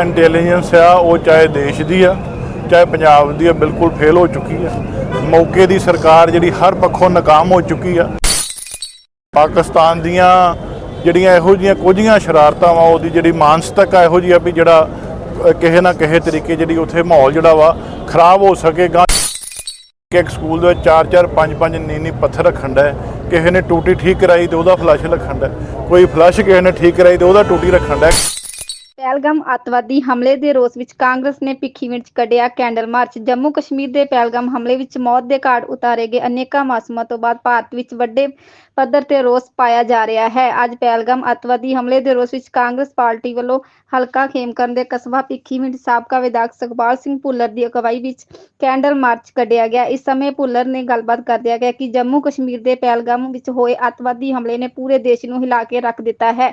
Intelligence ਆ, ਉਹ ਚਾਹੇ ਦੇਸ਼ ਦੀ ਆ, ਚਾਹੇ ਪੰਜਾਬ ਦੀ ਆ, ਬਿਲਕੁਲ ਫੇਲ ਹੋ ਚੁੱਕੀ ਆ। ਮੌਕੇ ਦੀ ਸਰਕਾਰ ਜਿਹੜੀ ਹਰ ਪੱਖੋਂ ਨਾਕਾਮ ਹੋ ਚੁੱਕੀ ਆ। ਪਾਕਿਸਤਾਨ ਦੀਆਂ ਜਿਹੜੀਆਂ ਇਹੋ ਜੀਆਂ ਕੁਝੀਆਂ ਸ਼ਰਾਰਤਾਂ ਵਾ ਉਹਦੀ ਜਿਹੜੀ ਮਾਨਸਿਕਤਾ ਇਹੋ ਜਿਹੀ ਆ ਵੀ ਜਿਹੜਾ ਕਿਸੇ ਨਾ ਕਿਸੇ ਤਰੀਕੇ ਜਿਹੜੀ ਉੱਥੇ ਮਾਹੌਲ ਜਿਹੜਾ ਵਾ, ਖਰਾਬ ਹੋ ਸਕੇਗਾ। ਕਿ ਇੱਕ ਸਕੂਲ ਦੇ ਵਿੱਚ ਚਾਰ ਚਾਰ, ਪੰਜ ਪੰਜ ਨੀਨੀ ਪੱਥਰ ਰੱਖਣ ਦਾ ਕਿਸੇ ਨੇ ਟੂਟੀ ਠੀਕ ਕਰਾਈ ਤੇ ਉਹਦਾ ਫਲਸ਼ ਰੱਖਣ ਦਾ ਕੋਈ ਫਲਸ਼ ਕਿਸੇ ਨੇ ਠੀਕ ਕਰਾਈ ਤੇ ਉਹਦਾ ਟੂਟੀ ਰੱਖਣ ਦਾ ਪਹਿਲਗਾਮ ਅੱਤਵਾਦੀ ਹਮਲੇ ਦੇ ਰੋਸ ਵਿੱਚ ਕਾਂਗਰਸ ਨੇ ਭਿੱਖੀ 'ਚ ਕੱਢਿਆ, ਕੈਂਡਲ ਮਾਰਚ। ਜੰਮੂ ਕਸ਼ਮੀਰ ਦੇ ਪਹਿਲਗਾਮ ਹਮਲੇ ਵਿੱਚ ਮੌਤ ਦੇ ਘਾਟ ਉਤਾਰੇ ਗਏ। ਅਨੇਕਾਂ ਮਾਸੂਮਾਂ ਤੋਂ ਬਾਅਦ ਭਾਰਤ ਵਿੱਚ ਵੱਡੇ ਪੱਧਰ ਤੇ ਰੋਸ ਪਾਇਆ ਜਾ ਰਿਹਾ ਹੈ। ਅੱਜ ਪਹਿਲਗਾਮ ਅੱਤਵਾਦੀ ਹਮਲੇ ਦੇ ਰੋਸ ਵਿੱਚ ਕਾਂਗਰਸ ਪਾਰਟੀ ਵੱਲੋਂ ਹਲਕਾ ਖੇਮਕਰਨ ਦੇ ਕਸਬਾ ਭਿੱਖੀਵਿੰਡ ਸਾਬਕਾ ਵਿਧਾਇਕ ਸੁਖਪਾਲ ਸਿੰਘ ਭੁੱਲਰ ਦੀ ਅਗਵਾਈ ਵਿੱਚ ਕੈਂਡਲ ਮਾਰਚ ਕੱਢਿਆ ਗਿਆ। ਇਸ ਸਮੇਂ ਭੁੱਲਰ ਨੇ ਗੱਲਬਾਤ ਕਰਦਿਆਂ ਕਿਹਾ ਕਿ ਜੰਮੂ ਕਸ਼ਮੀਰ ਦੇ ਪਹਿਲਗਾਮ ਵਿੱਚ ਹੋਏ ਅੱਤਵਾਦੀ ਹਮਲੇ ਨੇ ਪੂਰੇ ਦੇਸ਼ ਨੂੰ ਹਿਲਾ ਕੇ ਰੱਖ ਦਿੱਤਾ ਹੈ।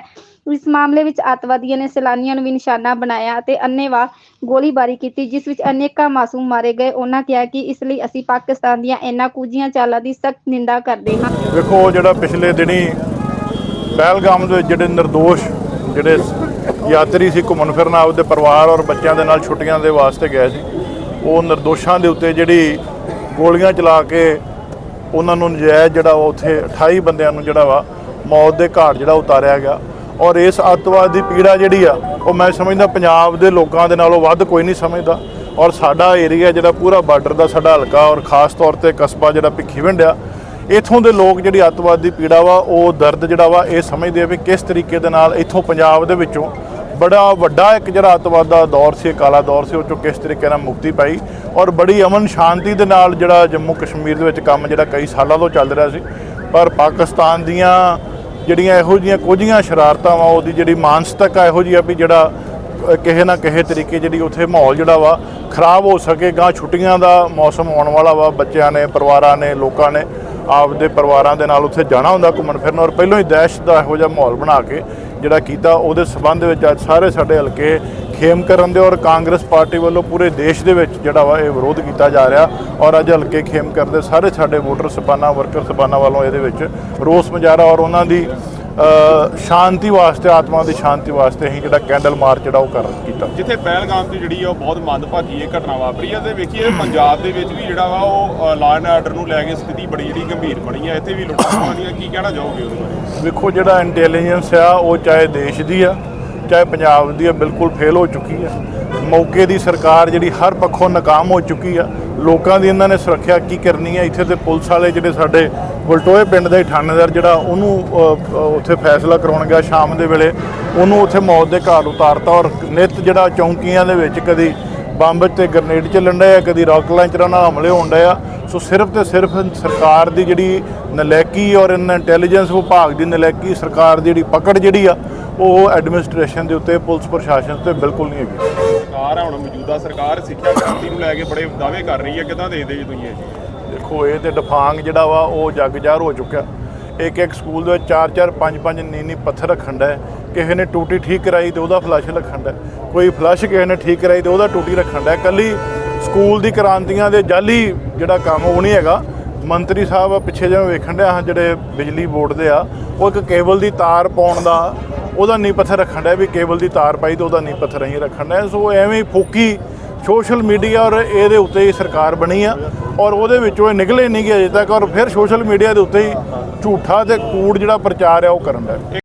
ਇਸ ਮਾਮਲੇ ਵਿੱਚ ਅੱਤਵਾਦੀਆਂ ਨੇ ਸੈਲਾਨੀਆਂ ਨੂੰ ਵੀ ਨਿਸ਼ਾਨਾ ਬਣਾਇਆ ਅਤੇ ਅੰਨੇਵਾ ਗੋਲੀਬਾਰੀ ਕੀਤੀ, ਜਿਸ ਵਿੱਚ ਅਨੇਕਾਂ ਮਾਸੂਮ ਮਾਰੇ ਗਏ। ਉਹਨਾਂ ਕਿਹਾ ਕਿ ਇਸ ਲਈ ਅਸੀਂ ਪਾਕਿਸਤਾਨ ਦੀਆਂ ਇਹਨਾਂ ਕੁਝੀਆਂ ਚਾਲਾਂ ਦੀ ਸਖਤ ਨਿੰਦਾ ਕਰਦੇ ਹਾਂ। ਵੇਖੋ ਜਿਹੜਾ ਪਿਛਲੇ ਦਿਨੀ ਪਹਿਲਗਾਮ ਦੇ ਜਿਹੜੇ નિર્ਦੋਸ਼ ਜਿਹੜੇ ਯਾਤਰੀ ਸੀ ਘੁੰਮਣ ਫਿਰਨ, ਆਪਦੇ ਪਰਿਵਾਰ ਔਰ ਬੱਚਿਆਂ ਦੇ ਨਾਲ ਛੁੱਟੀਆਂ ਦੇ ਵਾਸਤੇ ਗਏ ਸੀ, ਉਹ ਨਿਰਦੋਸ਼ਾਂ ਦੇ ਉੱਤੇ ਜਿਹੜੀ ਗੋਲੀਆਂ ਚਲਾ ਕੇ ਉਹਨਾਂ ਨੂੰ ਨਜਾਇਜ਼ ਜਿਹੜਾ ਉੱਥੇ 28 ਬੰਦਿਆਂ ਨੂੰ ਜਿਹੜਾ ਵਾ ਮੌਤ ਦੇ ਘਾਟ ਜਿਹੜਾ ਉਤਾਰਿਆ ਗਿਆ। ਔਰ ਇਸ ਅੱਤਵਾਦ ਦੀ ਪੀੜਾ ਜਿਹੜੀ ਆ, ਉਹ ਮੈਂ ਸਮਝਦਾ ਪੰਜਾਬ ਦੇ ਲੋਕਾਂ ਦੇ ਨਾਲੋਂ ਵੱਧ ਕੋਈ ਨਹੀਂ ਸਮਝਦਾ। ਔਰ ਸਾਡਾ ਏਰੀਆ ਜਿਹੜਾ ਪੂਰਾ ਬਾਰਡਰ ਦਾ ਸਾਡਾ ਹਲਕਾ ਔਰ ਖਾਸ ਤੌਰ ਤੇ ਕਸਬਾ ਜਿਹੜਾ ਭਿੱਖੀਵਿੰਡ ਆ, ਇਥੋਂ ਦੇ ਲੋਕ ਜਿਹੜੀ ਅੱਤਵਾਦ ਦੀ ਪੀੜਾ ਵਾ, ਉਹ ਦਰਦ ਜਿਹੜਾ ਵਾ, ਇਹ ਸਮਝਦੇ ਆ ਵੀ ਕਿਸ ਤਰੀਕੇ ਦੇ ਨਾਲ ਇਥੋਂ ਪੰਜਾਬ ਦੇ ਵਿੱਚੋਂ ਬੜਾ ਵੱਡਾ ਇੱਕ ਜਿਹੜਾ ਅੱਤਵਾਦ ਦਾ ਦੌਰ ਸੀ ਕਾਲਾ ਦੌਰ ਸੀ, ਉਹ ਚੋਂ ਕਿਸ ਤਰੀਕੇ ਨਾਲ ਮੁਕਤੀ ਪਾਈ ਔਰ ਬੜੀ ਅਮਨ ਸ਼ਾਂਤੀ ਦੇ ਨਾਲ ਜਿਹੜਾ ਜੰਮੂ ਕਸ਼ਮੀਰ ਦੇ ਵਿੱਚ ਕੰਮ ਜਿਹੜਾ ਕਈ ਸਾਲਾਂ ਤੋਂ ਚੱਲ ਰਿਹਾ ਸੀ। ਪਰ ਪਾਕਿਸਤਾਨ ਦੀਆਂ ਜਿਹੜੀਆਂ ਇਹੋ ਜੀਆਂ ਕੁਝੀਆਂ ਸ਼ਰਾਰਤਾਂ ਵਾ, ਉਹਦੀ ਜਿਹੜੀ ਮਾਨਸਿਕਤਾ ਇਹੋ ਜਿਹੀ ਆ ਵੀ ਜਿਹੜਾ ਕਿਸੇ ਨਾ ਕਿਸੇ ਤਰੀਕੇ ਜਿਹੜੀ ਉੱਥੇ ਮਾਹੌਲ ਜਿਹੜਾ ਵਾ ਖਰਾਬ ਹੋ ਸਕੇ ਸਕੇਗਾ ਛੁੱਟੀਆਂ ਦਾ ਮੌਸਮ ਆਉਣ ਵਾਲਾ ਵਾ, ਬੱਚਿਆਂ ਨੇ, ਪਰਿਵਾਰਾਂ ਨੇ, ਲੋਕਾਂ ਨੇ, ਆਪਦੇ ਪਰਿਵਾਰਾਂ ਦੇ ਨਾਲ ਉੱਥੇ ਜਾਣਾ ਹੁੰਦਾ ਘੁੰਮਣ ਫਿਰਨ, ਔਰ ਪਹਿਲਾਂ ਹੀ ਦਹਿਸ਼ਤ ਦਾ ਇਹੋ ਜਿਹਾ ਮਾਹੌਲ ਬਣਾ ਕੇ ਜਿਹੜਾ ਕੀਤਾ, ਉਹਦੇ ਸਬੰਧ ਵਿੱਚ ਅੱਜ ਸਾਰੇ ਸਾਡੇ ਹਲਕੇ ਖੇਮ ਕਰਨ ਦੇ ਔਰ ਕਾਂਗਰਸ ਪਾਰਟੀ ਵੱਲੋਂ ਪੂਰੇ ਦੇਸ਼ ਦੇ ਵਿੱਚ ਜਿਹੜਾ ਵਾ ਇਹ ਵਿਰੋਧ ਕੀਤਾ ਜਾ ਰਿਹਾ ਔਰ ਅੱਜ ਹਲਕੇ ਖੇਮ ਕਰਦੇ ਸਾਰੇ ਸਾਡੇ ਵੋਟਰ ਸਪਾਨਾ ਵਰਕਰ ਸਪਾਨਾ ਵੱਲੋਂ ਇਹਦੇ ਵਿੱਚ ਰੋਸ ਮੁਜ਼ਾਹਰਾ ਔਰ ਉਹਨਾਂ ਦੀ ਸ਼ਾਂਤੀ ਵਾਸਤੇ ਆਤਮਾ ਦੀ ਸ਼ਾਂਤੀ ਵਾਸਤੇ ਅਸੀਂ ਜਿਹੜਾ ਕੈਂਡਲ ਮਾਰਚ ਜਿਹੜਾ ਉਹ ਕਰ ਕੀਤਾ। ਜਿੱਥੇ ਪਹਿਲਗਾਮ ਦੀ ਜਿਹੜੀ ਆ ਉਹ ਬਹੁਤ ਮੰਦਭਾਗੀ ਇਹ ਘਟਨਾ ਵਾਪਰੀ ਆ ਤੇ ਵੇਖੀਏ ਪੰਜਾਬ ਦੇ ਵਿੱਚ ਵੀ ਜਿਹੜਾ ਵਾ ਉਹ ਲਾਅ ਐਂਡ ਆਰਡਰ ਨੂੰ ਲੈ ਕੇ ਸਥਿਤੀ ਬੜੀ ਜਿਹੜੀ ਗੰਭੀਰ ਬਣੀ ਆ। ਇੱਥੇ ਵੀ ਲੁੱਟਾਂ ਦੀਆਂ ਕੀ ਕਹਿਣਾ ਚਾਹੋਗੇ ਉਹਦੇ ਬਾਰੇ? ਵੇਖੋ ਜਿਹੜਾ ਇੰਟੈਲੀਜੈਂਸ ਆ ਉਹ ਚਾਹੇ ਦੇਸ਼ ਦੀ ਆ ਚਾਹੇ ਪੰਜਾਬ ਦੀ ਆ ਬਿਲਕੁਲ ਫੇਲ ਹੋ ਚੁੱਕੀ ਆ ਮੌਕੇ ਦੀ ਸਰਕਾਰ ਜਿਹੜੀ ਹਰ ਪੱਖੋਂ ਨਾਕਾਮ ਹੋ ਚੁੱਕੀ ਆ। ਲੋਕਾਂ ਦੀ ਇਹਨਾਂ ਨੇ ਸੁਰੱਖਿਆ ਕੀ ਕਰਨੀ ਹੈ? ਇੱਥੇ ਤੇ ਪੁਲਿਸ ਵਾਲੇ ਜਿਹੜੇ ਸਾਡੇ ਵਲਟੋਏ ਪਿੰਡ ਦਾ ਹੀ ਥਾਣੇਦਾਰ ਜਿਹੜਾ ਉਹਨੂੰ ਉੱਥੇ ਫੈਸਲਾ ਕਰਾਉਣ ਗਿਆ ਸ਼ਾਮ ਦੇ ਵੇਲੇ, ਉਹਨੂੰ ਉੱਥੇ ਮੌਤ ਦੇ ਘਾਟ ਉਤਾਰਤਾ ਔਰ ਨਿਤ ਜਿਹੜਾ ਚੌਂਕੀਆਂ ਦੇ ਵਿੱਚ ਕਦੀ ਬੰਬ ਤੇ ਗ੍ਰਨੇਡ ਚੱਲਣ ਡਏ ਕਦੀ ਰਾਕਟ ਲਾਂਚਰਾਂ ਨਾਲ ਹਮਲੇ ਹੋਣ ਡਏ ਆ। ਸੋ ਸਿਰਫ ਤੇ ਸਿਰਫ ਸਰਕਾਰ ਦੀ ਜਿਹੜੀ ਨਲੈਕੀ ਔਰ ਇਹਨਾਂ ਇੰਟੈਲੀਜੈਂਸ ਵਿਭਾਗ ਦੀ ਨਲੈਕੀ, ਸਰਕਾਰ ਦੀ ਜਿਹੜੀ ਪਕੜ ਜਿਹੜੀ ਆ ਉਹ ਐਡਮਿਨਿਸਟ੍ਰੇਸ਼ਨ ਦੇ ਉੱਤੇ ਪੁਲਿਸ ਪ੍ਰਸ਼ਾਸਨ ਤੇ ਬਿਲਕੁਲ ਨਹੀਂ ਹੈਗੀ। ਸਰਕਾਰ ਆ ਹੁਣ ਮੌਜੂਦਾ ਸਰਕਾਰ ਸਿੱਖਿਆ ਕ੍ਰਾਂਤੀ ਨੂੰ ਲੈ ਕੇ ਬੜੇ ਦਾਅਵੇ ਕਰ ਰਹੀ ਹੈ ਕਿਦਾਂ ਦੇਖਦੇ ਜੀ ਤੁਸੀਂ ਇਹ? ਦੇਖੋ ਇਹ ਤੇ ਡਫਾਂਗ ਜਿਹੜਾ ਵਾ ਉਹ ਜੱਗ ਜ਼ਾਹਰ ਹੋ ਚੁੱਕਿਆ। ਇੱਕ ਇੱਕ ਸਕੂਲ ਦੇ ਵਿੱਚ ਚਾਰ ਚਾਰ ਪੰਜ ਪੰਜ ਨੀਨੀ ਪੱਥਰ ਰੱਖਣ ਦਾ ਕਿਸੇ ਨੇ ਟੂਟੀ ਠੀਕ ਕਰਾਈ ਤੇ ਉਹਦਾ ਫਲਸ਼ ਰੱਖਣ ਦਾ ਕੋਈ ਫਲਸ਼ ਕਿਸੇ ਨੇ ਠੀਕ ਕਰਾਈ ਤੇ ਉਹਦਾ ਟੂਟੀ ਰੱਖਣ ਦਾ ਕੱਲੀ ਸਕੂਲ ਦੀ ਕ੍ਰਾਂਤੀਆਂ ਦੇ ਜਾਲੀ ਜਿਹੜਾ ਕੰਮ ਉਹ ਨਹੀਂ ਹੈਗਾ। ਮੰਤਰੀ ਸਾਹਿਬ ਪਿੱਛੇ ਜਿਵੇਂ ਵੇਖਣ ਡਿਆ ਹਾਂ ਜਿਹੜੇ ਬਿਜਲੀ ਬੋਰਡ ਦੇ ਆ, ਉਹ ਇੱਕ ਕੇਬਲ ਦੀ ਤਾਰ ਪਾਉਣ ਦਾ ਉਹਦਾ ਨੀਂਹ ਪੱਥਰ ਰੱਖਣ ਡਿਆ ਵੀ ਕੇਬਲ ਦੀ ਤਾਰ ਪਾਈ ਤੇ ਉਹਦਾ ਨੀਂਹ ਪੱਥਰ ਅਸੀਂ ਰੱਖਣ ਦਾ ਸੋ ਐਵੇਂ ਹੀ ਫੋਕੀ ਸੋਸ਼ਲ ਮੀਡੀਆ ਔਰ ਇਹਦੇ ਉੱਤੇ ਹੀ ਸਰਕਾਰ ਬਣੀ ਆ ਔਰ ਉਹਦੇ ਵਿੱਚੋਂ ਇਹ ਨਿਕਲੇ ਨਹੀਂ ਗਏ ਅਜੇ ਤੱਕ ਔਰ ਫਿਰ ਸੋਸ਼ਲ ਮੀਡੀਆ ਦੇ ਉੱਤੇ ਹੀ ਝੂਠਾ ਤੇ ਕੂੜ ਜਿਹੜਾ ਪ੍ਰਚਾਰ ਆ ਉਹ ਕਰਨ ਦਾ